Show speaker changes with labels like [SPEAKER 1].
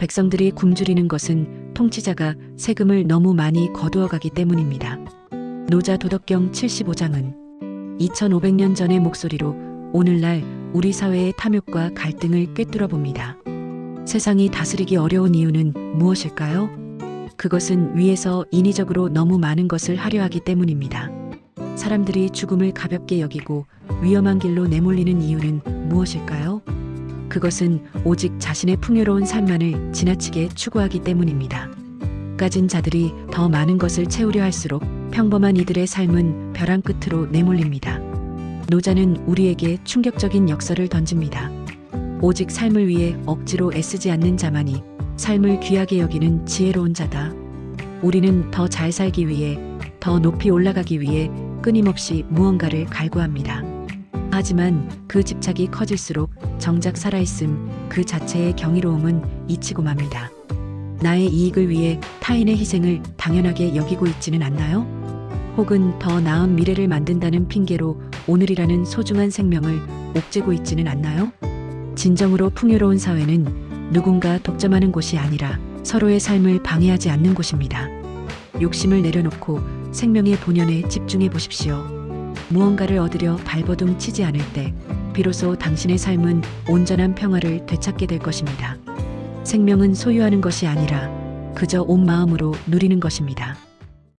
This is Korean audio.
[SPEAKER 1] 백성들이 굶주리는 것은 통치자가 세금을 너무 많이 거두어 가기 때문입니다. 노자 도덕경 75장은 2500년 전의 목소리로 오늘날 우리 사회의 탐욕과 갈등을 꿰뚫어 봅니다. 세상이 다스리기 어려운 이유는 무엇일까요? 그것은 위에서 인위적으로 너무 많은 것을 하려 하기 때문입니다. 사람들이 죽음을 가볍게 여기고 위험한 길로 내몰리는 이유는 무엇일까요? 그것은 오직 자신의 풍요로운 삶만을 지나치게 추구하기 때문입니다. 가진 자들이 더 많은 것을 채우려 할수록 평범한 이들의 삶은 벼랑 끝으로 내몰립니다. 노자는 우리에게 충격적인 역설을 던집니다. 오직 삶을 위해 억지로 애쓰지 않는 자만이 삶을 귀하게 여기는 지혜로운 자다. 우리는 더 잘 살기 위해, 더 높이 올라가기 위해 끊임없이 무언가를 갈구합니다. 하지만 그 집착이 커질수록 정작 살아있음 그 자체의 경이로움은 잊히고 맙니다. 나의 이익을 위해 타인의 희생을 당연하게 여기고 있지는 않나요? 혹은 더 나은 미래를 만든다는 핑계로 오늘이라는 소중한 생명을 옥죄고 있지는 않나요? 진정으로 풍요로운 사회는 누군가 독점하는 곳이 아니라 서로의 삶을 방해하지 않는 곳입니다. 욕심을 내려놓고 생명의 본연에 집중해 보십시오. 무언가를 얻으려 발버둥 치지 않을 때 비로소 당신의 삶은 온전한 평화를 되찾게 될 것입니다. 생명은 소유하는 것이 아니라 그저 온 마음으로 누리는 것입니다.